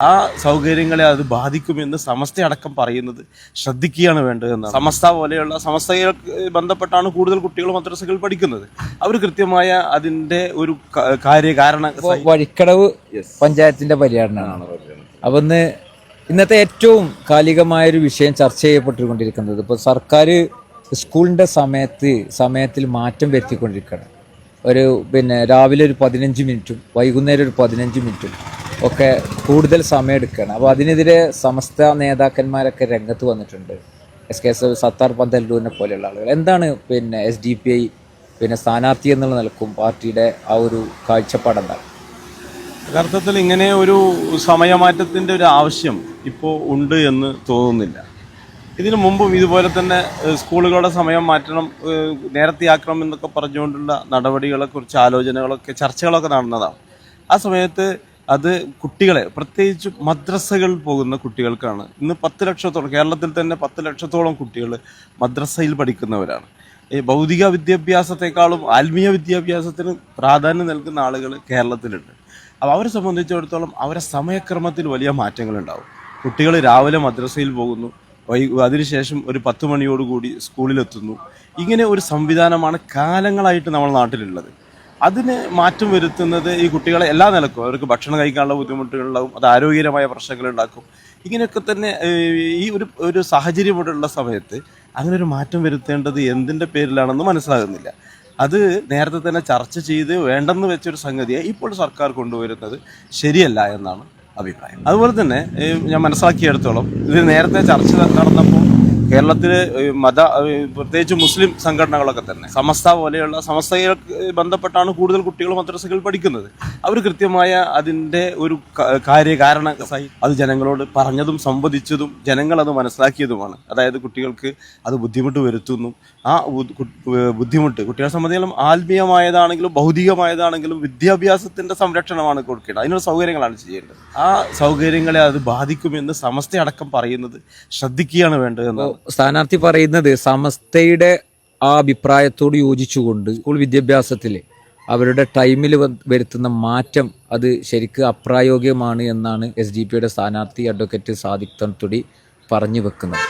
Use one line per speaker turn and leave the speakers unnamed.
ആ സൗകര്യങ്ങളെ അത് ബാധിക്കുമെന്ന് സമസ്ത അടക്കം പറയുന്നത് ശ്രദ്ധിക്കുകയാണ് വേണ്ടതെന്ന് സമസ്ത പോലെയുള്ള സമസ്തകൾക്ക് ബന്ധപ്പെട്ടാണ് കൂടുതൽ കുട്ടികൾ മദ്രസകൾ പഠിക്കുന്നത്. അവർ കൃത്യമായ അതിന്റെ ഒരു കാര്യകാരണ
വഴിക്കടവ് പഞ്ചായത്തിന്റെ പര്യടനമാണ് അപ്പൊ ഇന്ന് ഇന്നത്തെ ഏറ്റവും കാലികമായ ഒരു വിഷയം ചർച്ച ചെയ്യപ്പെട്ടുകൊണ്ടിരിക്കുന്നത് ഇപ്പോൾ സർക്കാർ സ്കൂളിന്റെ സമയത്ത് സമയത്തിൽ മാറ്റം വരുത്തിക്കൊണ്ടിരിക്കുകയാണ്. ഒരു പിന്നെ രാവിലെ ഒരു പതിനഞ്ച് മിനിറ്റും വൈകുന്നേരം ഒരു പതിനഞ്ച് മിനിറ്റും ഒക്കെ കൂടുതൽ സമയം എടുക്കുകയാണ് അപ്പോൾ അതിനെതിരെ സമസ്ത നേതാക്കന്മാരൊക്കെ രംഗത്ത് വന്നിട്ടുണ്ട്. എസ് കെ എസ് സത്താർ പന്തല്ലൂരിനെ പോലെയുള്ള ആളുകൾ. എന്താണ് പിന്നെ എസ് ഡി പി ഐ പിന്നെ സ്ഥാനാർത്ഥി എന്നുള്ള നിലക്കും പാർട്ടിയുടെ ആ ഒരു കാഴ്ചപ്പാട് എന്താണ്?
യഥാർത്ഥത്തിൽ ഇങ്ങനെ ഒരു സമയമാറ്റത്തിന്റെ ഒരു ആവശ്യം ഇപ്പോൾ ഉണ്ട് എന്ന് തോന്നുന്നില്ല. ഇതിനു മുമ്പും ഇതുപോലെ തന്നെ സ്കൂളുകളുടെ സമയം മാറ്റണം നേരത്തെ നേരത്തെയാക്കണം എന്നൊക്കെ പറഞ്ഞുകൊണ്ടുള്ള നടപടികളെക്കുറിച്ച് ആലോചനകളൊക്കെ ചർച്ചകളൊക്കെ നടന്നതാണ്. ആ സമയത്ത് അത് കുട്ടികളെ പ്രത്യേകിച്ച് മദ്രസകളിൽ പോകുന്ന കുട്ടികൾക്കാണ്. ഇന്ന് പത്ത് ലക്ഷത്തോളം കേരളത്തിൽ തന്നെ പത്ത് ലക്ഷത്തോളം കുട്ടികൾ മദ്രസയിൽ പഠിക്കുന്നവരാണ്. ഈ ഭൗതിക വിദ്യാഭ്യാസത്തെക്കാളും ആത്മീയ വിദ്യാഭ്യാസത്തിന് പ്രാധാന്യം നൽകുന്ന ആളുകൾ കേരളത്തിലുണ്ട്. അപ്പോൾ അവരെ സംബന്ധിച്ചിടത്തോളം അവരെ സമയക്രമത്തിൽ വലിയ മാറ്റങ്ങളുണ്ടാവും. കുട്ടികൾ രാവിലെ മദ്രസയിൽ പോകുന്നു വൈ അതിനുശേഷം ഒരു പത്ത് മണിയോടുകൂടി സ്കൂളിലെത്തുന്നു. ഇങ്ങനെ ഒരു സംവിധാനമാണ് കാലങ്ങളായിട്ട് നമ്മുടെ നാട്ടിലുള്ളത്. അതിന് മാറ്റം വരുത്തുന്നത് ഈ കുട്ടികളെ എല്ലാ നിലക്കും അവർക്ക് ഭക്ഷണം കഴിക്കാനുള്ള ബുദ്ധിമുട്ടുകളുണ്ടാവും അത് ആരോഗ്യകരമായ പ്രശ്നങ്ങൾ ഉണ്ടാക്കും ഇങ്ങനെയൊക്കെ തന്നെ ഈ ഒരു ഒരു സാഹചര്യം ഇവിടെ ഉള്ള സമയത്ത് അങ്ങനെ ഒരു മാറ്റം വരുത്തേണ്ടത് എന്തിന്റെ പേരിലാണെന്ന് മനസ്സിലാകുന്നില്ല. അത് നേരത്തെ തന്നെ ചർച്ച ചെയ്ത് വേണ്ടെന്ന് വെച്ചൊരു സംഗതിയെ ഇപ്പോൾ സർക്കാർ കൊണ്ടുവരുന്നത് ശരിയല്ല എന്നാണ് അഭിപ്രായം. അതുപോലെ തന്നെ ഞാൻ മനസ്സിലാക്കിയെടുത്തോളം ഇത് നേരത്തെ ചർച്ച നടന്നപ്പോൾ കേരളത്തിലെ മത പ്രത്യേകിച്ച് മുസ്ലിം സംഘടനകളൊക്കെ തന്നെ സമസ്ത പോലെയുള്ള സമസ്തയെ ബന്ധപ്പെട്ടാണ് കൂടുതൽ കുട്ടികൾ മദ്രസകൾ പഠിക്കുന്നത്. അവർ കൃത്യമായ അതിന്റെ ഒരു കാര്യകാരണ അത് ജനങ്ങളോട് പറഞ്ഞതും സംവദിച്ചതും ജനങ്ങൾ അത് മനസ്സിലാക്കിയതുമാണ്. അതായത് കുട്ടികൾക്ക് അത് ബുദ്ധിമുട്ട് വരുത്തുന്നു. ആ ബുദ്ധിമുട്ട് കുട്ടികളെ സംബന്ധിച്ചാലും ആത്മീയമായതാണെങ്കിലും ഭൗതികമായതാണെങ്കിലും വിദ്യാഭ്യാസത്തിന്റെ സംരക്ഷണമാണ് കൊടുക്കേണ്ടത്. അതിനുള്ള സൗകര്യങ്ങളാണ് ചെയ്യേണ്ടത്. ആ സൗകര്യങ്ങളെ അത് ബാധിക്കുമെന്ന് സമസ്ത അടക്കം പറയുന്നത് ശ്രദ്ധിക്കുകയാണ് വേണ്ടതെന്നാണ്
സ്ഥാനാർത്ഥി പറയുന്നത് സമസ്തയുടെ ആ അഭിപ്രായത്തോട് യോജിച്ചുകൊണ്ട് സ്കൂൾ വിദ്യാഭ്യാസത്തിൽ അവരുടെ ടൈമിൽ വരുത്തുന്ന മാറ്റം അത് ശരിക്ക് അപ്രായോഗികമാണ് എന്നാണ് എസ് ഡി പിയുടെ സ്ഥാനാർത്ഥി അഡ്വക്കേറ്റ് സാദിഖ് തൻതുടി പറഞ്ഞു വെക്കുന്നത്.